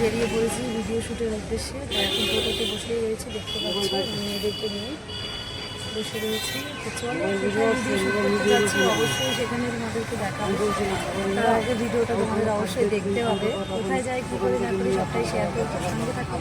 বেরিয়ে পড়েছি ভিডিও শ্যুটের উদ্দেশ্যে। তো এখন টোটোতে বসে রয়েছি দেখতে পাচ্ছি মেয়েদেরকে নিয়ে বসে রয়েছি। করতে যাচ্ছি অবশ্যই সেখানে তোমাদেরকে দেখাবো। তার আগে ভিডিওটা তোমাদের অবশ্যই দেখতে হবে। কোথায় যাই কী করে না করি সবটাই শেয়ার করতে সঙ্গে থাকো।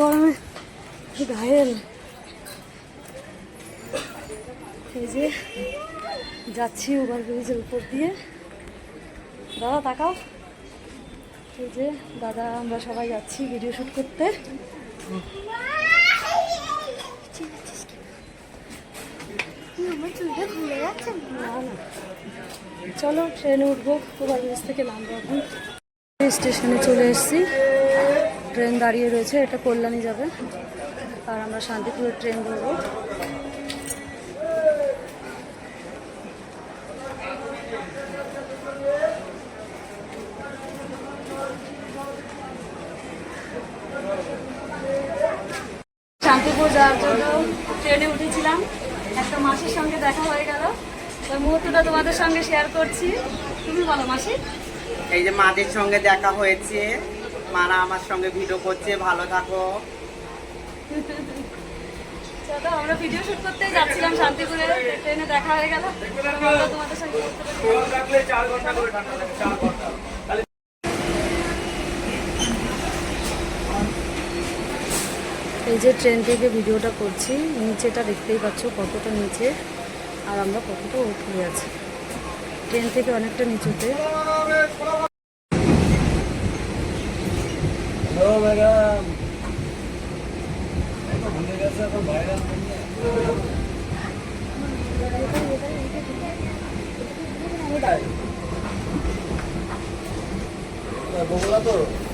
গরমে ঘায়েল। এই যে যাচ্ছি ওভার ব্রিজের উপর দিয়ে। দাদা, তাকাও। এই যে, দাদা, আমরা সবাই যাচ্ছি ভিডিও শ্যুট করতে। চলো ট্রেনে উঠবো ওভার ব্রিজ থেকে নামবো এখন। স্টেশনে চলে এসেছি। ট্রেন দাঁড়িয়ে রয়েছে, এটা কল্যাণী যাবে। আর আমরা শান্তিপুরের ট্রেন ধরবো। শান্তিপুর যাওয়ার জন্য ট্রেনে উঠেছিলাম। একটা মাসির সঙ্গে দেখা হয়ে গেল। ওই মুহূর্তটা তোমাদের সঙ্গে শেয়ার করছি। তুমি বলো মাসি। এই যে মাদের সঙ্গে দেখা হয়েছে মারা আমার সঙ্গে ভিডিও করছে ভালো থাকো। চলো আমরা ভিডিও শুট করতে যাচ্ছিলাম শান্তিপুরে। ট্রেনে দেখা হয়ে গেল। তোমাদের সঙ্গে করতে পেরে। এই যে ট্রেন থেকে ভিডিওটা করছি নিচেটা দেখতেই পাচ্ছ কতটা নিচে আর আমরা কতটা উঠে আছি ট্রেন থেকে অনেকটা নিচুতে বাম বাম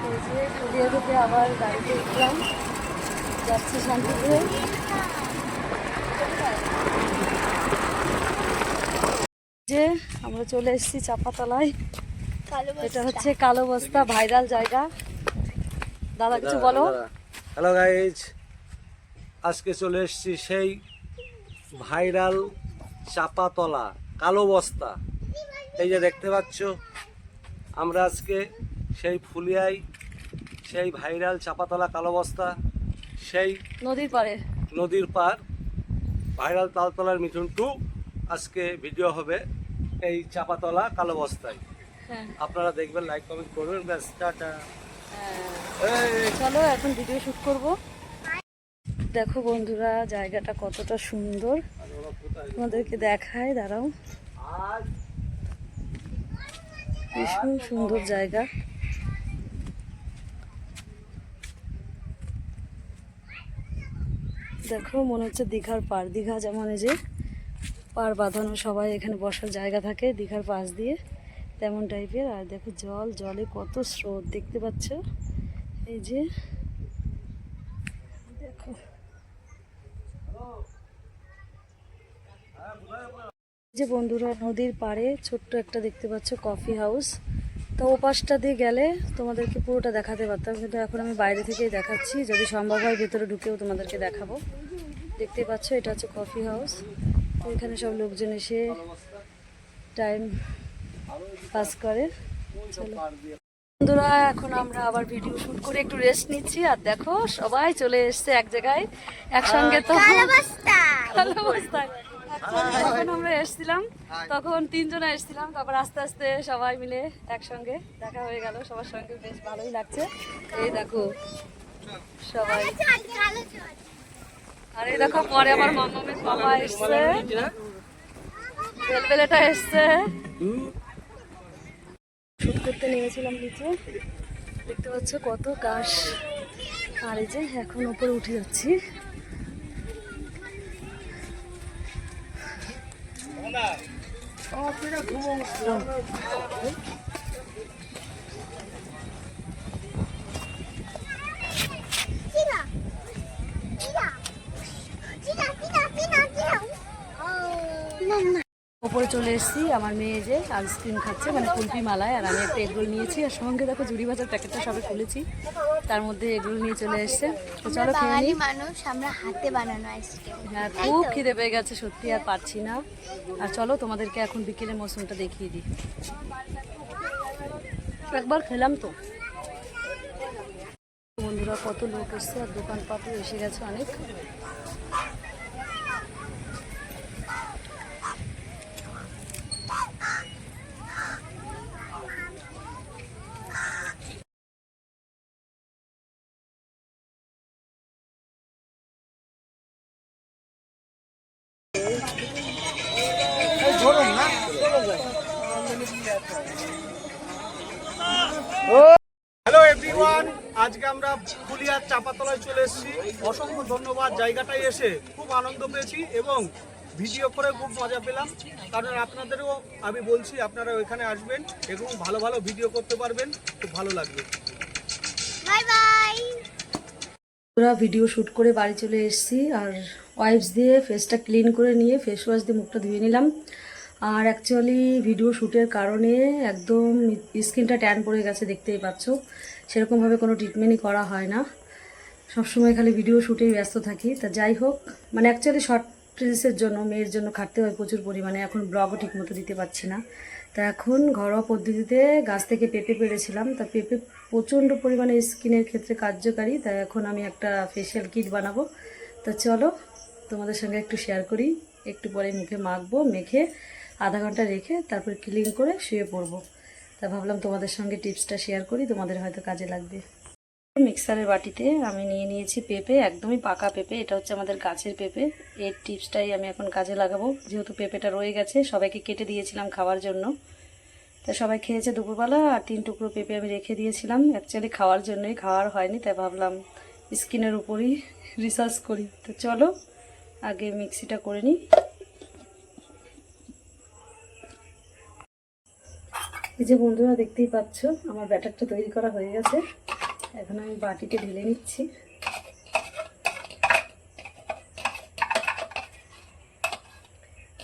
পুরুলিয়া থেকে আবার গাড়িতে উঠলাম যাচ্ছি শান্তিপুরে যে আমরা চলে এসেছি চাপাতলায়। এটা হচ্ছে কালো বস্তা ভাইরাল জায়গা। দাদা কিছু বলো? হ্যালো গাইজ আজকে চলে এসেছি সেই ভাইরাল চাপাতলা কালো বস্তা। এই যে দেখতে পাচ্ছ আমরা আজকে সেই ফুলিয়াই সেই ভাইরাল চাপাতলা কালো বস্তা সেই নদীর পাড়ে। নদীর পার ভাইরাল তালতলার মিঠুন টু আজকে ভিডিও হবে এই চাপাতলা কালো বস্তায়। হ্যাঁ। আপনারা দেখবেন লাইক কমেন্ট করবেন ব্যাস টাটা। হ্যাঁ। চলো এখন ভিডিও শুট করব। দেখো বন্ধুরা জায়গাটা কতটা সুন্দর। তোমাদেরকে দেখায়, দাঁড়াও। ভীষণ সুন্দর জায়গা। দেখো, মনে হচ্ছে দীঘার পার। দীঘা যেমন এই যে পার বাঁধানো, সবাই এখানে বসার জায়গা থাকে দীঘার পাশ দিয়ে, তেমন টাইপের আর দেখো জল, জলে কত স্রোত, দেখতে পাচ্ছ? এই যে দেখো এই যে বন্ধুরা নদীর পাড়ে ছোট্ট একটা দেখতে পাচ্ছ কফি হাউস তো ও পাশটা দিয়ে গেলে তোমাদেরকে পুরোটা দেখাতে পারতাম কিন্তু এখন আমি বাইরে থেকেই দেখাচ্ছি। যদি সম্ভব হয় ভেতরে ঢুকেও তোমাদেরকে দেখাবো। দেখতে পাচ্ছ এটা হচ্ছে কফি হাউস এখানে সব লোকজন এসে টাইম পাস করে। বন্ধুরা এখন আমরা আবার ভিডিও শুট করে একটু রেস্ট নিচ্ছি আর দেখো সবাই চলে এসছে এক জায়গায় একসঙ্গে তো ভালো অবস্থায়। যখন আমরা এসেছিলাম, তখন তিনজনে এসেছিলাম, তারপর আস্তে আস্তে সবাই মিলে একসঙ্গে দেখা হয়ে গেল। সবার সঙ্গে বেশ ভালোই লাগছে। এই দেখো, সবাই। আর এই দেখো, পরে আমার মামামের মামা এসছে। বেলবেলেটা এসছে। শুট করতে নেমেছিলাম নিচে। দেখতে পাচ্ছ কত কাশ। আর এই যে এখন উপরে উঠে যাচ্ছি। 아, 그냥 구멍. চলে এসেছি আমার মেয়ে যে আইসক্রিম খাচ্ছে মানে কুলপি মালায় আর আমি একটা এগরোল নিয়েছি। আর সঙ্গে দেখো জুড়ি ভাজার প্যাকেটটা সবে খুলেছি তার মধ্যে এগরোল নিয়ে চলে এসছে। তো চলো খেয়ে নিই মানুষ আমরা হাতে বানানো আইসক্রিম হ্যাঁ খুব খিদে পেয়ে গেছে সত্যি আর পারছি না। আর চলো তোমাদেরকে এখন বিকেলের মৌসুমটা দেখিয়ে দিই। একবার খেলাম তো। বন্ধুরা কত লোক এসছে আর দোকানপাটও এসে গেছে অনেক। হ্যালো এভরিওয়ান আজকে আমরা ফুলিয়ার চাপাতলায় চলে এসেছি। অসংখ্য ধন্যবাদ। জায়গাটায় এসে খুব আনন্দ পেয়েছি এবং ভিডিও করে খুব মজা পেলাম। কারণ আপনাদেরও আমি বলছি আপনারা ওইখানে আসবেন এবং ভালো ভালো ভিডিও করতে পারবেন। খুব ভালো লাগবে। Bye bye. ভিডিও শ্যুট করে বাড়ি চলে এসেছি। আর ওয়াইপস দিয়ে ফেসটা ক্লিন করে নিয়ে ফেস ওয়াশ দিয়ে মুখটা ধুয়ে নিলাম। আর অ্যাকচুয়ালি ভিডিও শ্যুটের কারণে একদম স্কিনটা ট্যান পড়ে গেছে, দেখতেই পাচ্ছ। সেরকমভাবে কোনো ট্রিটমেন্টই করা হয় না। সবসময় খালি ভিডিও শ্যুটেই ব্যস্ত থাকি। তা যাই হোক মানে অ্যাকচুয়ালি শর্ট রিলসের জন্য, মেয়ের জন্য খাটতে হয় প্রচুর পরিমাণে। এখন ব্লগও ঠিকমতো দিতে পারছি না। তা এখন ঘরোয়া পদ্ধতিতে গাছ থেকে পেঁপে পেরেছিলাম তা পেঁপে প্রচণ্ড পরিমাণে স্কিনের ক্ষেত্রে কার্যকারী। তাই এখন আমি একটা ফেশিয়াল কিট বানাবো। তা চলো তোমাদের সঙ্গে একটু শেয়ার করি। একটু পরে মুখে মাখবো, মেখে আধা ঘণ্টা রেখে তারপর ক্লিন করে শুয়ে পড়ব। তা ভাবলাম তোমাদের সঙ্গে টিপসটা শেয়ার করি, তোমাদের হয়তো কাজে লাগবে। মিক্সারের বাটিতে আমি নিয়ে নিয়েছি পেঁপে, একদমই পাকা পেঁপে, এটা হচ্ছে আমাদের গাছের পেঁপে। এর টিপসটাই আমি এখন কাজে লাগাবো। যেহেতু পেঁপেটা রয়ে গেছে, সবাইকে কেটে দিয়েছিলাম খাওয়ার জন্য। তা সবাই খেয়েছে দুপুরবেলা, আর তিন টুকরো পেঁপে আমি রেখে দিয়েছিলাম। অ্যাকচুয়ালি খাওয়ার জন্যই, খাওয়ার হয়নি, তাই ভাবলাম স্কিনের উপরই রিসার্চ করি। তো চলো, আগে মিক্সিটা করে নিই। এই যে বন্ধুরা দেখতেই পাচ্ছ, আমার ব্যাটারটা তৈরি করা হয়ে গেছে। এখন আমি বাটিতে ঢেলে নিচ্ছি।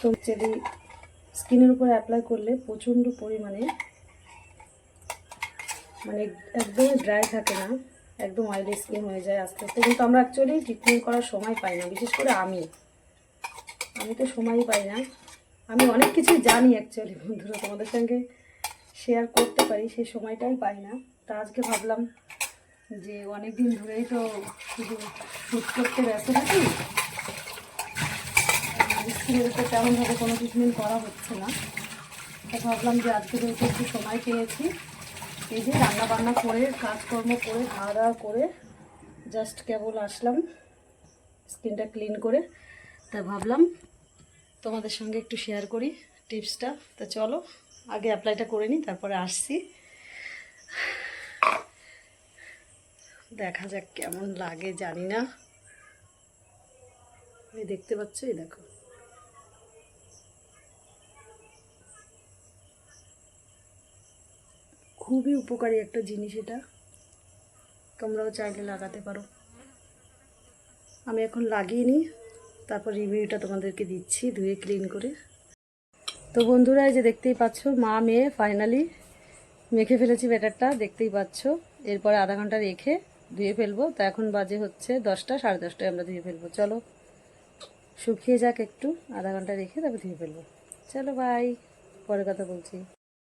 তো যদি স্কিনের উপর অ্যাপ্লাই করলে প্রচণ্ড পরিমাণে মানে একদমই ড্রাই থাকে না, একদম অয়েলি স্কিন হয়ে যায় আস্তে আস্তে। কিন্তু আমরা অ্যাকচুয়ালি ট্রিটমেন্ট করার সময় পাই না, বিশেষ করে আমি। আমি তো সময়ই পাই না। আমি অনেক কিছুই জানি অ্যাকচুয়ালি বন্ধুরা তোমাদের সঙ্গে। শেয়ার করতে পারি, সেই সময়টাই পাই না। তা আজকে ভাবলাম যে অনেক দিন ধরেই তো শুধু শ্যুট করতে ব্যস্ত থাকি। স্কিনের উপর তেমনভাবে কোনো ট্রিটমেন্ট করা হচ্ছে না। তো ভাবলাম যে আজকে যেহেতু একটু সময় পেয়েছি, এই যে রান্না বান্না করে, কাজকর্ম করে খাওয়া দাওয়া করে জাস্ট কেবল আসলাম, স্কিনটা ক্লিন করে। তা ভাবলাম তোমাদের সঙ্গে একটু শেয়ার করি টিপসটা। তা চলো। আগে অ্যাপ্লাইটা করে নিই তারপরে আসছি। দেখা যাক কেমন লাগে, জানি না। এই দেখতে পাচ্ছ, এই দেখো। খুবই উপকারী একটা জিনিস এটা। তোমরাও চাইলে লাগাতে পারো। আমি এখন লাগিয়ে নিই তারপর রিভিউটা তোমাদেরকে দিচ্ছি, ধুয়ে ক্লিন করে। তো বন্ধুরা, এই যে দেখতেই পাচ্ছ, মা মেয়ে ফাইনালি মেখে ফেলেছি ব্যাটারটা, দেখতেই পাচ্ছ। এরপরে আধা ঘণ্টা রেখে ধুয়ে ফেলব। তো এখন বাজে হচ্ছে দশটা, সাড়ে দশটায় আমরা ধুয়ে ফেলব। চলো, শুকিয়ে যাক একটু, আধা ঘণ্টা রেখে তারপর ধুয়ে ফেলব। চলো বাই পরে কথা বলছি।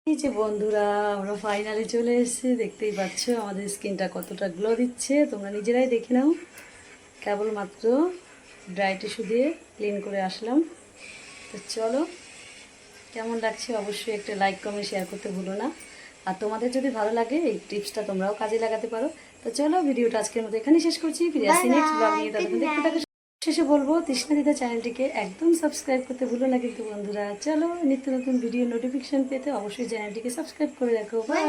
এই যে বন্ধুরা, আমরা ফাইনালি চলে এসেছি। দেখতেই পাচ্ছ, আমাদের স্কিনটা কতটা গ্লো দিচ্ছে। তোমরা নিজেরাই দেখে নাও। কেবলমাত্র ড্রাই টিস্যু দিয়ে ক্লিন করে আসলাম। তো চলো কেমন লাগছে অবশ্যই একটা লাইক কমেন্ট শেয়ার করতে ভুলো না। আর তোমাদের যদি ভালো লাগে এই টিপসটা তোমরাও কাজে লাগাতে পারো। তো চলো ভিডিওটা আজকের মতো এখানেই শেষ করছি। ফিরে আসি নেক্সট ব্লগ নিয়ে। তাদের দেখতে থাকো। শেষে বলব তৃষ্ণা দিদা চ্যানেলটিকে একদম সাবস্ক্রাইব করতে ভুলো না কিন্তু বন্ধুরা। চলো নিত্য নতুন ভিডিও নোটিফিকেশন পেতে অবশ্যই চ্যানেলটিকে সাবস্ক্রাইব করে রাখো। বাই